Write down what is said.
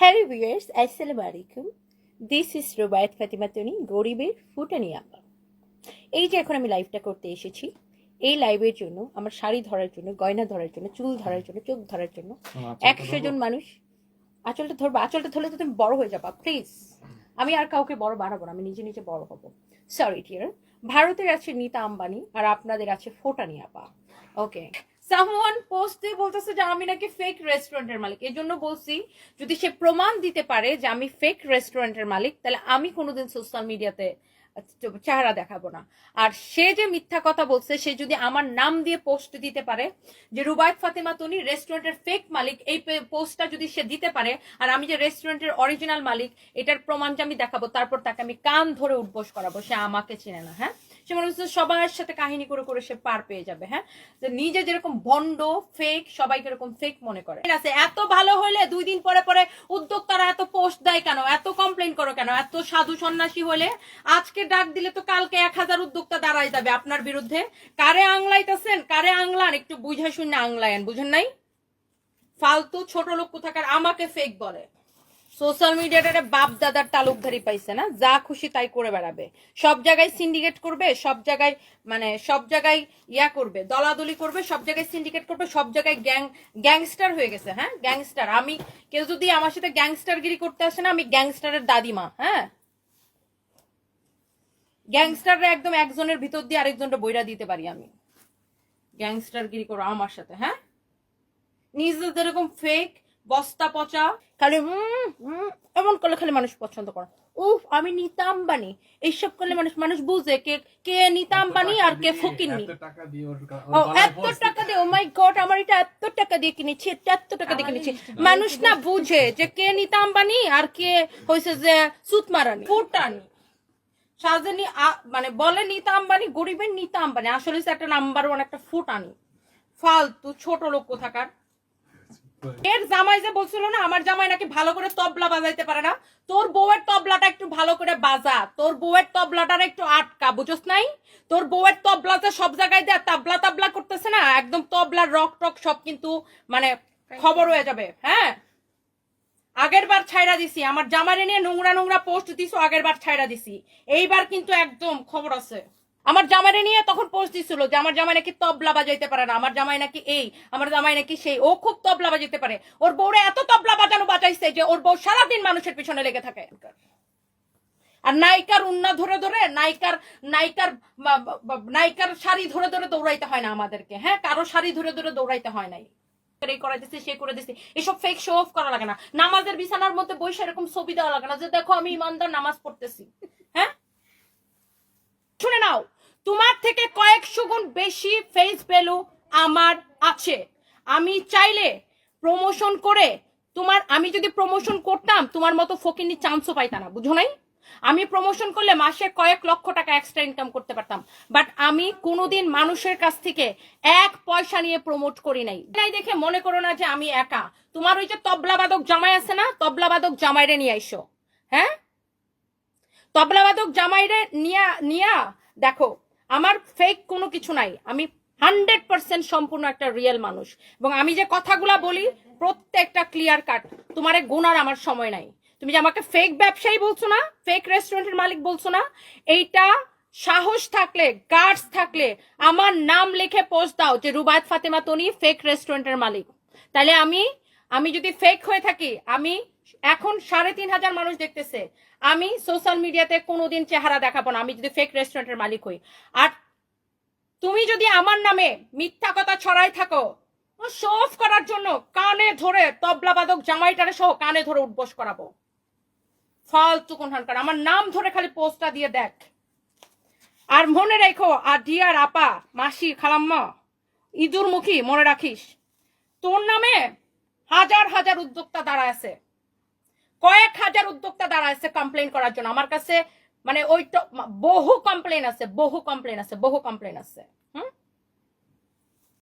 Hello viewers আসসালামু আলাইকুম this is Rubayat Fatima Toni গরিবের ফুটানি আপা এই যে এখন আমি লাইভটা করতে এসেছি এই লাইভের জন্য আমার শাড়ি ধরার জন্য গয়না ধরার জন্য চুল ধরার জন্য চোখ ধরার জন্য একশো জন মানুষ আঁচলটা ধরবো? আঁচলটা ধরলে তো তুমি বড় হয়ে যাবা প্লিজ আমি আর কাউকে বড় বানাবো না আমি নিজে নিজে বড় হব। সরি টিয়ার ভারতের আছে নিতা আম্বানি আর আপনাদের আছে ফোটানি আপা। ওকে সামওয়ান পোস্ট বলতেছে যে আমি নাকি ফেক রেস্টুরেন্টের মালিক। এই জন্য বলছি, যদি সে প্রমাণ দিতে পারে যে আমি ফেক রেস্টুরেন্টের মালিক, তাহলে আমি কোনোদিন সোশ্যাল মিডিয়াতে চেহারা দেখাবো না। আর সে যে মিথ্যা কথা বলছে, সে যদি আমার নাম দিয়ে পোস্ট দিতে পারে, যে রুবায়ত ফাতেমা তনি রেস্টুরেন্টের ফেক মালিক, এই পোস্টটা যদি সে দিতে পারে, আর আমি যে রেস্টুরেন্টের অরিজিনাল মালিক, এটার প্রমাণ যে আমি দেখাবো, তারপর তাকে আমি কান ধরে উঠবোস করাবো, সে আমাকে চেনে না হ্যাঁ? সে মনে হচ্ছে সবার সাথে কাহিনী করে করে সে পার পেয়ে যাবে হ্যাঁ? যে নিজে যেরকম ভণ্ড ফেক সবাইকে এরকম ফেক মনে করে। ঠিক আছে, এত ভালো হলে দুই দিন পরে পরে উদ্যোক্তারা এত পোস্ট দেয় কেন? এত কমপ্লেন করো কেন? এত সাধু সন্ন্যাসী হলে আজকে ডাক দিলে তো কালকে এক হাজার উদ্যোক্তা দাঁড়ায় যাবে আপনার বিরুদ্ধে। কারে আংলাইতেছেন? কারে আংলান? একটু বুঝে শুনে আংলায়ন, বুঝেন নাই? ফালতু ছোট লোক কোথাকার আমাকে ফেক বলে। সোশ্যাল মিডিয়াটারে বাপ দাদার তালুকধারি পাইছে না? যা খুশি তাই করে বেড়াবে। সব জায়গায় সিন্ডিকেট করবে, সব জায়গায় মানে সব জায়গায় ইয়া করবে, দলাদলি করবে, সব জায়গায় সিন্ডিকেট করবে, সব জায়গায় গ্যাং, গ্যাংস্টার হয়ে গেছে হ্যাঁ? গ্যাংস্টার। আমি কেউ যদি আমার সাথে গ্যাংস্টারগিরি করতে আসে না, আমি গ্যাংস্টারের দাদিমা হ্যাঁ? গ্যাংস্টাররা একদম একজনের ভিতর দিয়ে আরেকজনটা বইরা দিতে পারি আমি। গ্যাংস্টারগিরি করো আমার সাথে হ্যাঁ? নিজেদের এরকম ফেক বস্তা পচা। খালি হুম হুম এমন করলে খালি মানুষ পছন্দ করে। উফ আমি নিতা আম্বানি এইসব করলে মানুষ মানুষ বুঝে কে কে নিতা আম্বানি আর কে ফকিরনি এত টাকা দিয়ে ও মাই গড আমার এটা এত টাকা দিয়ে কিনেছি এটা এত টাকা দিয়ে কিনেছি। মানুষ না বুঝে যে কে নিতা আম্বানি আর কে হয়েছে যে সুতমারানি ফুটানি। সাজেনি মানে বলে নিতা আম্বানি গরিবের নিতা আম্বানি আসলে একটা নাম্বার ওয়ান একটা ফুটানি। ফালতু ছোট লোক কোথাকার। এর জামাই যে বলছিল না, আমার জামাই নাকি ভালো করে তবলা বাজাইতে পারে না। তোর বউয়ের তবলাটা একটু ভালো করে বাজা। তোর বউয়ের তবলাটার একটু আটকা, বুঝোস নাই? তোর বউয়ের তবলাতে সব জায়গায় দেয়, তাবলা তাবলা করতেছে না, একদম তবলার রক টক সব কিন্তু মানে খবর হয়ে যাবে হ্যাঁ? আগের বার ছাইরা দিছি, আমার জামাইরে নিয়ে নোংরা নোংরা পোস্ট দিছো, আগের বার ছাইরা দিছি। এইবার কিন্তু একদম খবর আছে। আমার জামাইরে নিয়ে তখন পোস্ট দিছিল যে আমার জামাই নাকি তবলা বাজাইতে পারে না, আমার জামাই নাকি এই, আমার জামাই নাকি সেই, ও খুব তবলা বাজাইতে পারে। ওর বউরে এত তবলা বাজানো বাজাইছে যে ওর বউ সারাদিন মানুষের পিছনে লেগে থাকে। আর নায়িকার উন্না ধরে ধরে, নায়িকার নায়িকার নায়িকার শাড়ি ধরে ধরে দৌড়াইতে হয় না আমাদেরকে হ্যাঁ? কারও শাড়ি ধরে ধরে দৌড়াইতে হয় নাই। সে করে এসব ফেক শো করা লাগে না। নামাজের বিছানার মধ্যে লাগে না যে দেখো আমি ইমানদার নামাজ পড়তেছি হ্যাঁ? শুনে নাও। তোমার থেকে কয়েকশো গুণ বেশি ফেস ভ্যালু আমার আছে। আমি চাইলে প্রমোশন করে তোমার আমি যদি প্রমোশন করতাম, তোমার মতো ফকিনি চান্সও পাইতা না, বুঝো নাই? আমি প্রমোশন করলে মাসে কয়েক লক্ষ টাকা এক্সট্রা ইনকাম করতে পারতাম। বাট আমি কোনোদিন মানুষের কাছ থেকে এক পয়সা নিয়ে প্রমোট করি নাই। তাই দেখে মনে করো না যে আমি একা। তোমার ওই যে তবলাবাদক জামাই আছে না? তবলাবাদক জামাইরে নিয়ে আইসো। হ্যাঁ? তবলাবাদক জামাইরে নিয়া নিয়া দেখো আমার ফেক কোনো কিছু নাই। আমি হান্ড্রেড পার্সেন্ট সম্পূর্ণ একটা রিয়েল মানুষ। এবং আমি যে কথাগুলা বলি, প্রত্যেকটা ক্লিয়ার কাট তোমার গোনার আমার সময় নাই। তুমি যে আমাকে ফেক ব্যবসায়ী বলছো না ফেক রেস্টুরেন্টের মালিক বলছো না, এইটা সাহস থাকলে গার্ডস থাকলে, আমার নাম লিখে পোস্ট দাও যে রুবায়ত ফাতেমা তনি ফেক রেস্টুরেন্টের মালিক। তাহলে আমি আমি যদি ফেক হয়ে থাকি, আমি এখন সাড়ে তিন হাজার মানুষ দেখতেছে। আমি সোশ্যাল মিডিয়াতে কোনোদিন চেহারা দেখাবো না, আমি যদি ফেক রেস্টুরেন্টের মালিক হই। আর তুমি যদি আমার নামে মিথ্যা কথা ছড়াই থাকো শো অফ করার জন্য কানে ধরে তবলা তবলাবাদক জামাইটারে সহ কানে ধরে উঠবোস করাবো। ফালতু কোনখানকার আমার নাম ধরে খালি পোস্টটা দিয়ে দেখ। আর মনে রেখো আর ডিয়ার আপা, মাসি, খালাম্মা ইঁদুর মুখী মনে রাখিস, তোর নামে হাজার হাজার উদ্যোক্তা দাঁড়া আছে। কয়েক হাজার উদ্যোক্তা দাঁড়া আছে কমপ্লেন করার জন্য। আমার কাছে মানে ওই তো- বহু কমপ্লেন আছে, বহু কমপ্লেন আছে, বহু কমপ্লেন আছে। হুম?